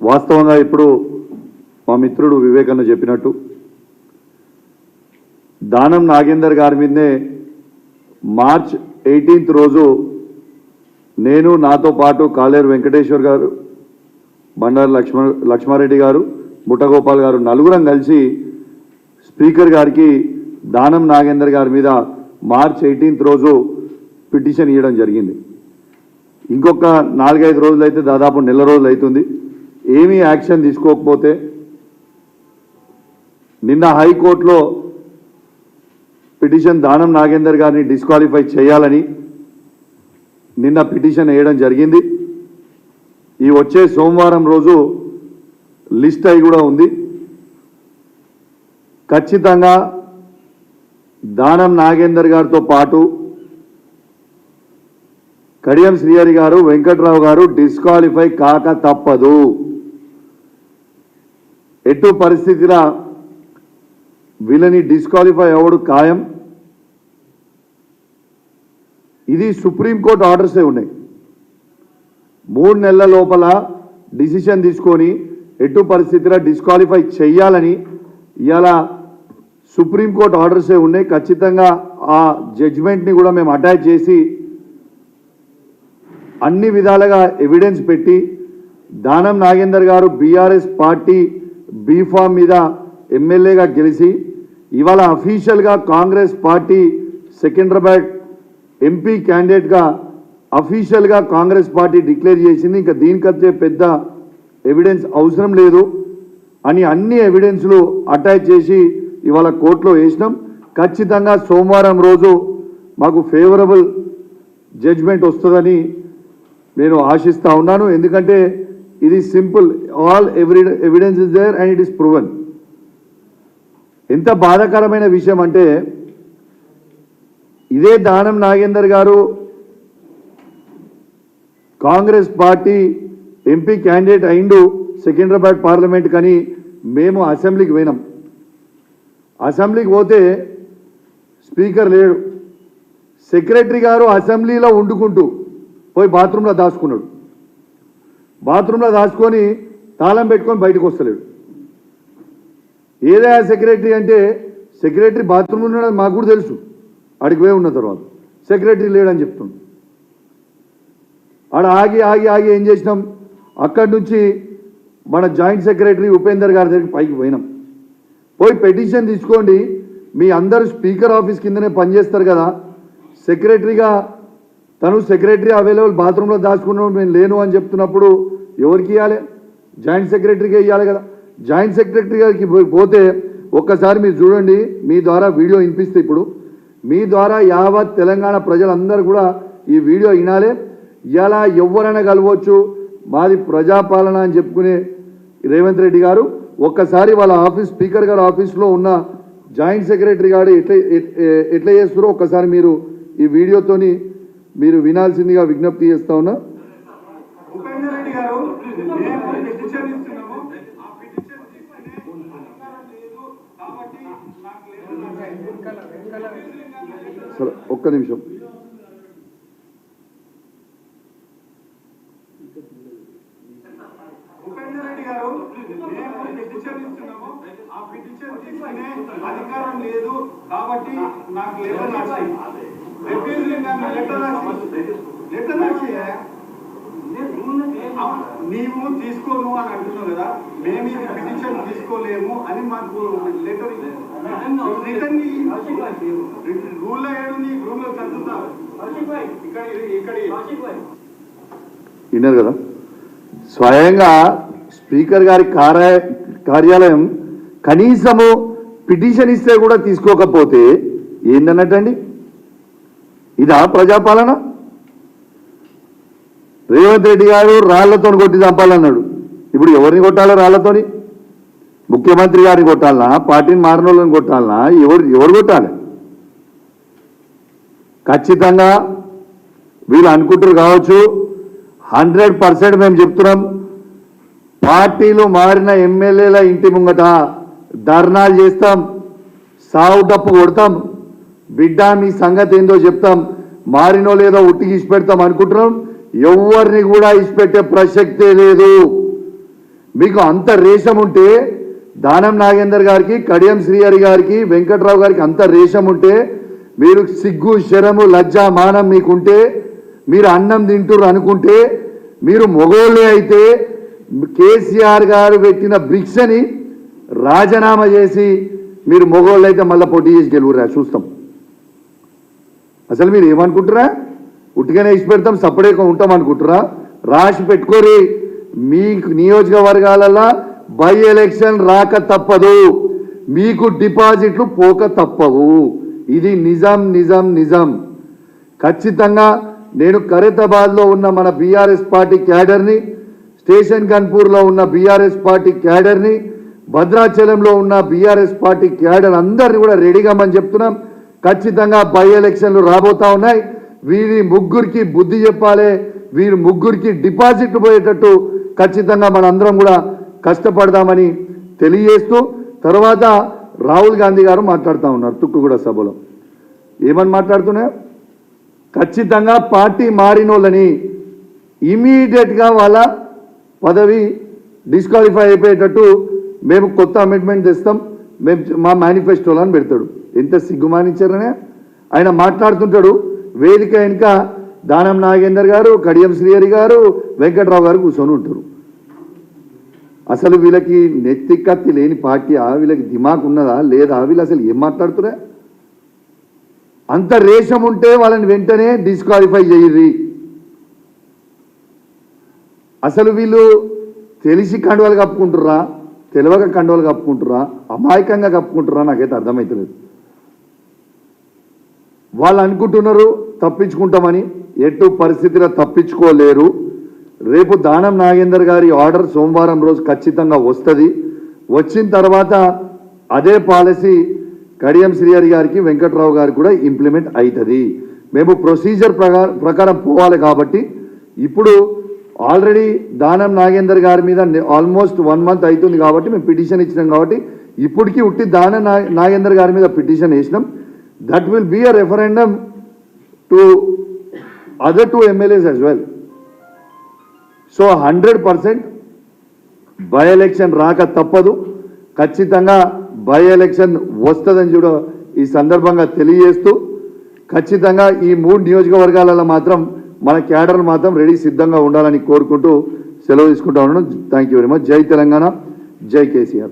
వాస్తవంగా ఇప్పుడు మా మిత్రుడు వివేకన్న చెప్పినట్టు దానం నాగేందర్ గారి మీదనే మార్చ్ ఎయిటీన్త్ రోజు నేను నాతో పాటు కాలేరు వెంకటేశ్వర్ గారు బండారు లక్ష్మ లక్ష్మారెడ్డి గారు ముఠగోపాల్ గారు నలుగురం కలిసి స్పీకర్ గారికి దానం నాగేందర్ గారి మీద మార్చ్ ఎయిటీన్త్ రోజు పిటిషన్ ఇవ్వడం జరిగింది. ఇంకొక నాలుగైదు రోజులు అయితే దాదాపు నెల రోజులు అవుతుంది ఏమీ యాక్షన్ తీసుకోకపోతే నిన్న హైకోర్టులో పిటిషన్ దానం నాగేందర్ గారిని డిస్క్వాలిఫై చేయాలని నిన్న పిటిషన్ వేయడం జరిగింది. ఈ వచ్చే సోమవారం రోజు లిస్ట్ అయి కూడా ఉంది. ఖచ్చితంగా దానం నాగేందర్ గారితో పాటు కడియం శ్రీహరి గారు వెంకట్రావు గారు డిస్క్వాలిఫై కాక తప్పదు. ఎటు పరిస్థితిలా వీళ్ళని డిస్క్వాలిఫై అవ్వడు ఖాయం? ఇది సుప్రీంకోర్టు ఆర్డర్సే ఉన్నాయి. మూడు నెలల లోపల డిసిషన్ తీసుకొని ఎటు పరిస్థితిలో డిస్క్వాలిఫై చేయాలని ఇవాళ సుప్రీంకోర్టు ఆర్డర్సే ఉన్నాయి. ఖచ్చితంగా ఆ జడ్జిమెంట్ని కూడా మేము అటాచ్ చేసి అన్ని విధాలుగా ఎవిడెన్స్ పెట్టి దానం నాగేందర్ గారు బీఆర్ఎస్ పార్టీ బీఫామ్ మీద ఎమ్మెల్యేగా గెలిచి ఇవాళ అఫీషియల్గా కాంగ్రెస్ పార్టీ సికింద్రాబాద్ ఎంపీ క్యాండిడేట్గా అఫీషియల్గా కాంగ్రెస్ పార్టీ డిక్లేర్ చేసింది. ఇంకా దీనికంటే పెద్ద ఎవిడెన్స్ అవసరం లేదు అని అన్ని ఎవిడెన్స్లు అటాచ్ చేసి ఇవాళ కోర్టులో వేసినాం. ఖచ్చితంగా సోమవారం రోజు మాకు ఫేవరబుల్ జడ్జ్మెంట్ వస్తుందని నేను ఆశిస్తూ ఉన్నాను. ఎందుకంటే ఇది simple all ఎవిడి evidence is there and it is proven ఎంత బాధాకరమైన విషయం అంటే ఇదే దానం నాగేందర్ గారు కాంగ్రెస్ పార్టీ ఎంపీ క్యాండిడేట్ అయిండు సికింద్రాబాద్ పార్లమెంట్ కానీ మేము అసెంబ్లీకి పోయినాం. అసెంబ్లీకి పోతే స్పీకర్ లేడు. సెక్రటరీ గారు అసెంబ్లీలో వండుకుంటూ పోయి బాత్రూంలో దాచుకున్నాడు. బాత్రూంలో దాచుకొని తాళం పెట్టుకొని బయటకు వస్తలేడు. ఏదైనా సెక్రటరీ అంటే సెక్రటరీ బాత్రూమ్ ఉన్నాడని మాకు కూడా తెలుసు. ఆడికి పోయి ఉన్న తర్వాత. సెక్రటరీ లేడని చెప్తుంది ఆడ ఆగి ఆగి ఆగి ఏం చేసినాం? అక్కడి నుంచి మన జాయింట్ సెక్రటరీ ఉపేందర్ గారి దగ్గరికి పైకి పోయినాం. పోయి పెటిషన్ తీసుకోండి. మీ అందరు స్పీకర్ ఆఫీస్ కిందనే పనిచేస్తారు కదా. సెక్రటరీగా తను సెక్రటరీ అవైలబుల్ బాత్రూంలో దాచుకున్నాడు నేను లేను అని చెప్తున్నప్పుడు ఎవరికి ఇవ్వాలి జాయింట్ సెక్రటరీకే ఇవ్వాలి కదా. జాయింట్ సెక్రటరీ గారికి పో- పోతే ఒక్కసారి మీరు చూడండి మీ ద్వారా వీడియో వినిపిస్తే ఇప్పుడు మీ ద్వారా యావత్ తెలంగాణ ప్రజలందరూ కూడా ఈ వీడియో వినాలి. ఇలా ఎవరైనా కలవచ్చు మాది ప్రజాపాలన అని చెప్పుకునే రేవంత్ రెడ్డి గారు ఒక్కసారి వాళ్ళ ఆఫీస్ స్పీకర్ గారు ఆఫీస్లో ఉన్న జాయింట్ సెక్రటరీ గారు ఎట్లా ఎట్లా చేస్తారో ఒక్కసారి మీరు ఈ వీడియోతోని మీరు వినాల్సిందిగా విజ్ఞప్తి చేస్తా ఉన్నా. ఉపేందర్ రెడ్డి గారు మేము పిటిషన్ ఇస్తున్నాము ఆ పిటిషన్ తీసుకునే అధికారం లేదు కాబట్టి నాకు లేదు సరే ఒక్క నిమిషం ఉపేందర్ రెడ్డి గారు మేము పిటిషన్ ఇస్తున్నాము ఆ పిటిషన్ తీసుకునే అధికారం లేదు కాబట్టి నాకు లెటర్ రాసి రిఫ్యూజింగ్ అని లెటర్ రాసి నీవు తీసుకోను అని అంటున్నావు కదా మేము ఇది పిటిషన్ తీసుకోలేము అని మాకు లెటర్ రిటర్న్ రూల్లో ఏడు నీ ఇక్కడ ఇక్కడ విన్నారు కదా? స్వయంగా స్పీకర్ గారి కార్య కార్యాలయం కనీసము పిటిషన్ ఇస్తే కూడా తీసుకోకపోతే ఏందన్నట్టండి? ఇదా ప్రజాపాలన? రేవంత్ రెడ్డి గారు రాళ్ళతో కొట్టి చంపాలన్నాడు. ఇప్పుడు ఎవరిని కొట్టాలో రాళ్ళతోని? ముఖ్యమంత్రి గారిని కొట్టాలనా? పార్టీని మారిన వాళ్ళని కొట్టాలనా? ఎవరు ఎవరు కొట్టాలి? ఖచ్చితంగా వీళ్ళు అనుకుంటారు కావచ్చు. హండ్రెడ్ పర్సెంట్ మేము చెప్తున్నాం. పార్టీలు మారిన ఎమ్మెల్యేల ఇంటి ముంగట ధర్నాలు చేస్తాం. సావు తప్పు కొడతాం. బిడ్డ మీ సంగతి ఏందో చెప్తాం. మారినో లేదో ఉట్టికి ఇచ్చిపెడతాం అనుకుంటున్నాం. ఎవరిని కూడా ఇచ్చిపెట్టే ప్రసక్తే లేదు. మీకు అంత రేషం ఉంటే దానం నాగేందర్ గారికి కడియం శ్రీహరి గారికి వెంకట్రావు గారికి అంత రేషం ఉంటే మీరు సిగ్గు శరము లజ్జ మానం మీకుంటే మీరు అన్నం తింటురు అనుకుంటే మీరు మొగోళ్ళే అయితే కేసీఆర్ గారు పెట్టిన భిక్షని రాజీనామా చేసి మీరు మొగోళ్ళు అయితే మళ్ళీ పోటీ చేసి గెలువురా చూస్తాం. అసలు మీరు ఏమనుకుంటారా ఉట్టిగానే ఇచ్చి పెడతాం సపరేట్గా ఉంటాం అనుకుంటారా రాసి పెట్టుకోరి మీ నియోజకవర్గాలలో బై ఎలక్షన్ రాక తప్పదు. మీకు డిపాజిట్లు పోక తప్పవు. ఇది నిజం నిజం నిజం. ఖచ్చితంగా నేను ఖరీదాబాద్లో ఉన్న మన బీఆర్ఎస్ పార్టీ క్యాడర్ని స్టేషన్ గన్పూర్లో ఉన్న బీఆర్ఎస్ పార్టీ క్యాడర్ని భద్రాచలంలో ఉన్న బీఆర్ఎస్ పార్టీ క్యాడర్ అందరిని కూడా రెడీగా మనం చెప్తున్నాం. ఖచ్చితంగా బై ఎలక్షన్లు రాబోతా ఉన్నాయి. వీరి ముగ్గురికి బుద్ధి చెప్పాలి. వీరి ముగ్గురికి డిపాజిట్లు పోయేటట్టు ఖచ్చితంగా మనందరం కూడా కష్టపడదామని తెలియజేస్తూ తర్వాత రాహుల్ గాంధీ గారు మాట్లాడుతూ ఉన్నారు తుక్కుగూడ సభలో. ఏమని మాట్లాడుతున్నారు ఖచ్చితంగా పార్టీ మారినోళ్ళని ఇమీడియట్గా వాళ్ళ పదవి డిస్క్వాలిఫై అయిపోయేటట్టు మేము కొత్త అమెండ్మెంట్ తెస్తాం. మేము మా మేనిఫెస్టోలో అని పెడతాడు. ఎంత సిగ్గుమానించారనే? ఆయన మాట్లాడుతుంటాడు. వేదిక వెనుక దానం నాగేందర్ గారు కడియం శ్రీహరి గారు వెంకట్రావు గారు కూర్చొని ఉంటారు. అసలు వీళ్ళకి నెత్తి కత్తి లేని పార్టీ ఆ వీళ్ళకి దిమాక్ ఉన్నదా? లేదా? వీళ్ళు అసలు ఏం మాట్లాడుతురా అంత రేషం ఉంటే వాళ్ళని వెంటనే డిస్క్వాలిఫై చేయరి అసలు వీళ్ళు తెలిసి కండువాలు కప్పుకుంటుర్రా? తెలియక కండువాలు కప్పుకుంటురా అమాయకంగా కప్పుకుంటురా నాకైతే అర్థమవుతలేదు వాళ్ళు అనుకుంటున్నారు తప్పించుకుంటామని ఎటు పరిస్థితిలో తప్పించుకోలేరు. రేపు దానం నాగేందర్ గారి ఆర్డర్ సోమవారం రోజు ఖచ్చితంగా వస్తుంది. వచ్చిన తర్వాత అదే పాలసీ కడియం శ్రీహరి గారికి వెంకట్రావు గారికి కూడా ఇంప్లిమెంట్ అవుతుంది మేము ప్రొసీజర్ ప్రకారం ప్రకారం పోవాలి కాబట్టి ఇప్పుడు ఆల్రెడీ దానం నాగేందర్ గారి మీద ఆల్మోస్ట్ వన్ మంత్ అవుతుంది కాబట్టి మేము పిటిషన్ ఇచ్చినాం కాబట్టి ఇప్పటికీ ఉట్టి దానం నాగేందర్ గారి మీద పిటిషన్ వేసినాం. That will be a referendum to other two MLAs as well so hundred percent by election రాక తప్పదు. ఖచ్చితంగా బై ఎలక్షన్ వస్తుందని కూడా ఈ సందర్భంగా తెలియజేస్తూ ఖచ్చితంగా ఈ మూడు నియోజకవర్గాలలో మాత్రం మన క్యాడర్ మాత్రం రెడీ సిద్ధంగా ఉండాలని కోరుకుంటూ సెలవు తీసుకుంటా ఉన్నాను. థ్యాంక్ యూ వెరీ మచ్ జై తెలంగాణ. జై కేసీఆర్.